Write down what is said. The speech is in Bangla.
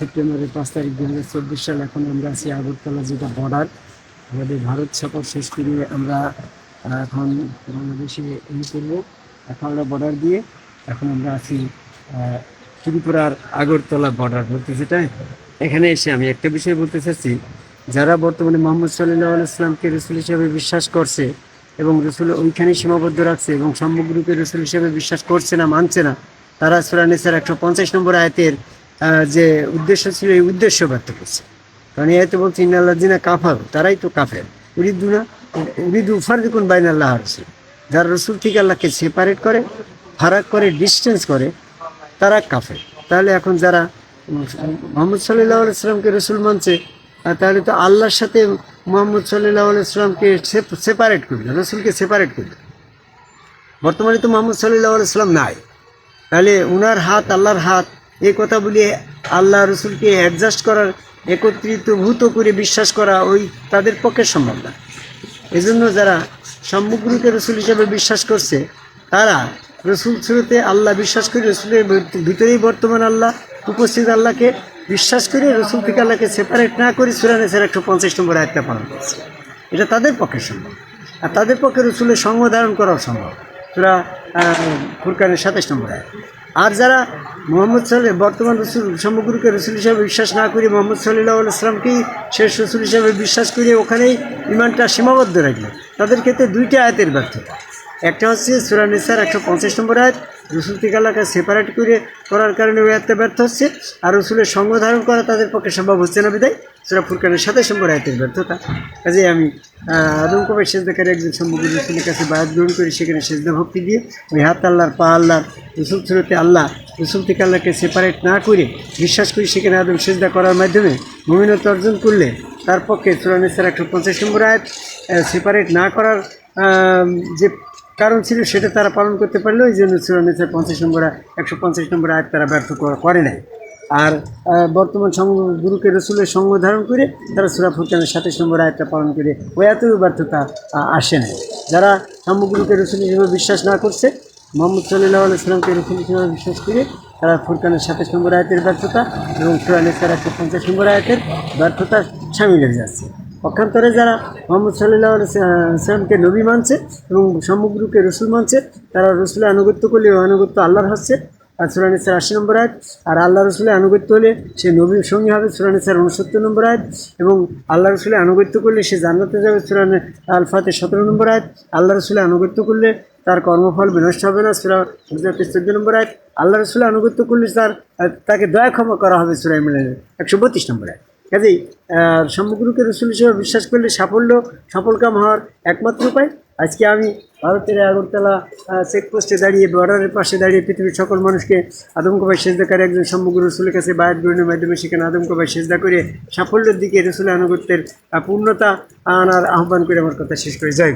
সেপ্টেম্বরের পাঁচ তারিখ দু হাজার চব্বিশ সাল এখন আমরা আছি আগরতলা যেটা বর্ডার আমাদের ভারত সফর শেষ করে আমরা এখন বাংলাদেশে এই করব। এখন আমরা বর্ডার দিয়ে এখন আমরা আছি ত্রিপুরার আগরতলা বর্ডার বলতে যেটা এখানে এসে আমি একটা বিষয় বলতে চাচ্ছি, যারা বর্তমানে মোহাম্মদ সাল্লাহ ইসলামকে রসুল হিসাবে বিশ্বাস করছে এবং রসুল ওইখানে সীমাবদ্ধ রাখছে এবং সম্মুখরূপে রসুল হিসাবে বিশ্বাস করছে না, মানছে না, তারা সুরানিসার একশো পঞ্চাশ নম্বর আয়তের যে উদ্দেশ্য ছিল এই উদ্দেশ্য ব্যক্ত করছে। কারণ আয়তে বলছে ইনাল্লাদিনা কাফার তারাই তো কাফের। উরিদু না? উরিদু ফারদিকুন বাইন আল্লাহ রসুল। যারা রসুল থেকে আল্লাহকে সেপারেট করে, ফারাক করে ডিস্টেন্স করে, তারা কাফের। তাহলে এখন যারা মোহাম্মদ সাল্লাহ আলাইসালামকে রসুল মানছে তাহলে তো আল্লাহর সাথে মোহাম্মদ সাল্লাহ আলাইসালামকে সেপারেট করবে রসুলকে সেপারেট করবে। বর্তমানে তো মোহাম্মদ সাল্লাহ আলাইসালাম নাই। তাহলে উনার হাত, আল্লাহর হাত এই কথা বলে আল্লাহ রসুলকে অ্যাডজাস্ট করার একত্রিত ভূত করে বিশ্বাস করা ওই তাদের পক্ষে সম্ভব না। এজন্য যারা সম্মুখরূপে রসুল হিসেবে বিশ্বাস করছে, তারা রসুল শুরুতে আল্লাহ বিশ্বাস করে, রসুলের ভিতরেই বর্তমান আল্লাহ, উপস্থিত আল্লাহকে বিশ্বাস করে, রসুল থেকে আল্লাহকে সেপারেট না করে সুরানে সুরানেসের একশো পঞ্চাশ নম্বর আয়টা পালন করছে। এটা তাদের পক্ষে সম্ভব। আর তাদের পক্ষে রসুলের সঙ্গ ধারণ করাও সম্ভব। সুরা ফুরকানের সাতাশ নম্বর আয় আর যারা মোহাম্মদ সাল্লাহ বর্তমান রসুল সমগ্রকে রসুল হিসাবে বিশ্বাস না করে মোহাম্মদ সাল্লাহ ইসলামকেই শেষ রসুল হিসাবে বিশ্বাস করে ওখানেই ইমানটা সীমাবদ্ধ রাখল তাদের ক্ষেত্রে দুইটা আয়তের ব্যর্থতা। একটা হচ্ছে সুরানিসার একশো পঞ্চাশ নম্বর আয়াত রসুল থেকে সেপারেট করে করার কারণে আয়াতটা ব্যর্থ হচ্ছে। আর রসুলের সঙ্গ ধারণ করা তাদের পক্ষে সম্ভব হচ্ছে না বিদায়। সুরা ফুরকানের সাথে নম্বর আয়াতের ব্যর্থতা। কাজে আমি আদম কবে সেজদাকারী একজন সম্মুখ রসুলের কাছে বায়াত গ্রহণ করি, সেখানে সেজদা ভক্তি দিয়ে ওই হাত আল্লাহর, পা আল্লাহর, রসুল সুরতে আল্লাহ, রসুল থেকে আল্লাহকে সেপারেট না করে বিশ্বাস করি, সেখানে আদম সেজদা করার মাধ্যমে মমিনত অর্জন করলে তার পক্ষে সুরানিসার একশো পঞ্চাশ নম্বর আয়াত সেপারেট না করার যে কারণ ছিল সেটা তারা পালন করতে পারল এই জন্য সুরানিসার পঞ্চাশ নম্বর, একশো পঞ্চাশ নম্বর আয়াত তারা ব্যর্থ করে নাই। আর বর্তমান সঙ্গ গুরুকে রসুলের সঙ্গ ধারণ করে তারা সুরা ফুরকানের সাতাশ নম্বর আয়াতটা পালন করে ওই এতই ব্যর্থতা আসে নাই। যারা সঙ্গগুরুকে রসুল হিসেবে বিশ্বাস না করছে, মোহাম্মদ সাল্লাহ আলাইসালামকে রসুল হিসেবে বিশ্বাস করে তারা ফুরকানের সাতাশ নম্বর আয়াতের ব্যর্থতা এবং সুরানিসার একশো পঞ্চাশ নম্বর আয়াতের ব্যর্থতা সামিল হয়ে যাচ্ছে। পক্ষান্তরে যারা মোহাম্মদ সাল্লাহ সাল্লামকে নবী মানছে এবং সমগ্রকে রসুল মানছে, তারা রসুলের আনুগত্য করলে আনুগত্য আল্লাহর হচ্ছে আর সুরানিসার আশি নম্বর আয়াত, আর আল্লাহ রসুলের আনুগত্য হলে সে নবীর সঙ্গী হবে সুরানিসার উনসত্তর নম্বর আয়াত এবং আল্লাহ রসুলের আনুগত্য করলে সে জান্নাতে যাবে সুরান আলফাতে সতেরো নম্বর আয়াত। আল্লাহ রসুলের আনুগত্য করলে তার কর্মফল বিনষ্ট হবে না, সুরা হুজরাতের চোদ্দ নম্বর আয়াত। আল্লাহ রসুলের আনুগত্য করলে তার, তাকে দয়া ক্ষমা করা হবে সুরাই মিলানের একশো বত্রিশ নম্বর আয়াত। কাজেই সমগ্রকে রসুল হিসেবে বিশ্বাস করলে সাফল্য, সফলকাম হওয়ার একমাত্র উপায় আজকে আমি ভারতের আগরতলা চেকপোস্টে দাঁড়িয়ে, বর্ডারের পাশে দাঁড়িয়ে পৃথিবীর সকল মানুষকে আদমকবাই করে একজন সমগ্র রসুলের কাছে বায়াত গ্রহণের মাধ্যমে সেখানে আদমকবাই সেজদা করে সাফল্যের দিকে রসুলের আনুগত্যের পূর্ণতা আনার আহ্বান করে আমার কথা শেষ করে গুরু।